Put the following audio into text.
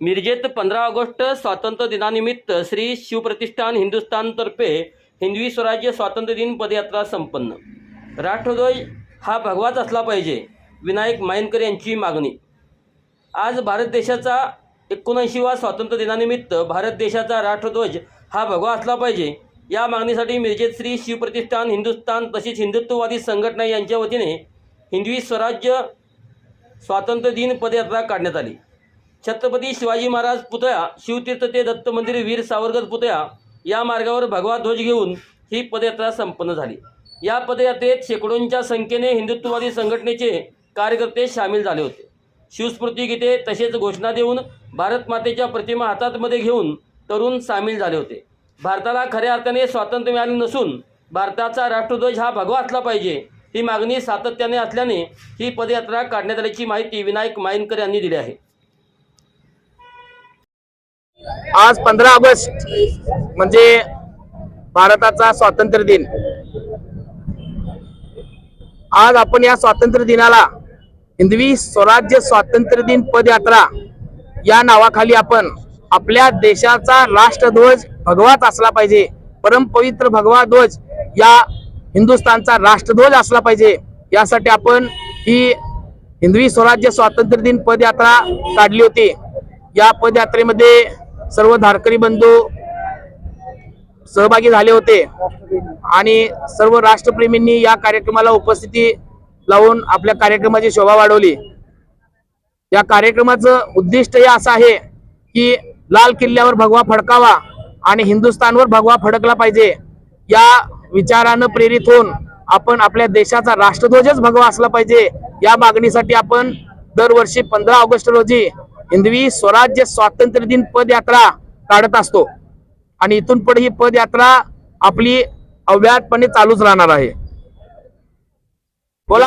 मिरजेत पंधरा ऑगस्ट स्वातंत्र्य दिनानिमित्त श्री शिवप्रतिष्ठान हिंदुस्थानतर्फे हिंदवी स्वराज्य स्वातंत्र्य दिन पदयात्रा संपन्न. राष्ट्रध्वज हा भगवाच असला पाहिजे विनायक मायनकर यांची मागणी. आज भारत देशाचा एकोणऐंशीवा स्वातंत्र्य दिनानिमित्त भारत देशाचा राष्ट्रध्वज हा भगवा असला पाहिजे या मागणीसाठी मिरजेत श्री शिवप्रतिष्ठान हिंदुस्थान तसेच हिंदुत्ववादी संघटना यांच्या वतीने हिंदवी स्वराज्य स्वातंत्र्य दिन पदयात्रा काढण्यात आली. छत्रपती शिवाजी महाराज पुतळा शिवतीर्थ ते दत्त मंदिर वीर सावरकर पुतळा या मार्गावर भगवा ध्वज घेऊन ही पदयात्रा संपन्न झाली. या पदयात्रेत शेकडोंच्या संख्येने हिंदुत्ववादी संघटनेचे कार्यकर्ते सामील झाले होते. शिवस्मृती गीते तसेच घोषणा देऊन भारत मातेच्या प्रतिमा हातातमध्ये घेऊन तरुण सामील झाले होते. भारताला खऱ्या अर्थाने स्वातंत्र्य मिळाले नसून भारताचा राष्ट्रध्वज हा भगवा असला पाहिजे. ही मागणी सातत्याने असल्याने ही पदयात्रा काढण्यात आल्याची माहिती विनायक मायनकर यांनी दिली आहे. आज पंधरा ऑगस्ट म्हणजे भारताचा स्वातंत्र्य दिन. आज आपण या स्वातंत्र्य दिनाला हिंदवी स्वराज्य स्वातंत्र्य दिन पदयात्रा या नावाखाली आपण आपल्या देशाचा राष्ट्रध्वज भगवाच असला पाहिजे. परमपवित्र भगवा ध्वज या हिंदुस्थानचा राष्ट्रध्वज असला पाहिजे. यासाठी आपण ही हिंदवी स्वराज्य स्वातंत्र्य दिन पदयात्रा काढली होती. या पदयात्रेमध्ये सर्व धारकरी बंधू सहभागी झाले होते. आणि सर्व राष्ट्रप्रेमींनी या कार्यक्रमाला उपस्थिती लावून आपल्या कार्यक्रमाची शोभा वाढवली. या कार्यक्रमाचं उद्दिष्ट हे असं आहे की लाल किल्ल्यावर भगवा फडकावा. आणि हिंदुस्थानवर भगवा फडकला पाहिजे. या विचारानं प्रेरित होऊन आपण आपल्या देशाचा राष्ट्रध्वजच भगवा असला पाहिजे. या मागणीसाठी आपण दरवर्षी पंधरा ऑगस्ट रोजी हिंदवी स्वराज्य स्वातंत्र्य दिन पदयात्रा काढत असतो. आणि इथून पुढे ही पदयात्रा आपली अव्याहतपणे चालूच राहणार आहे.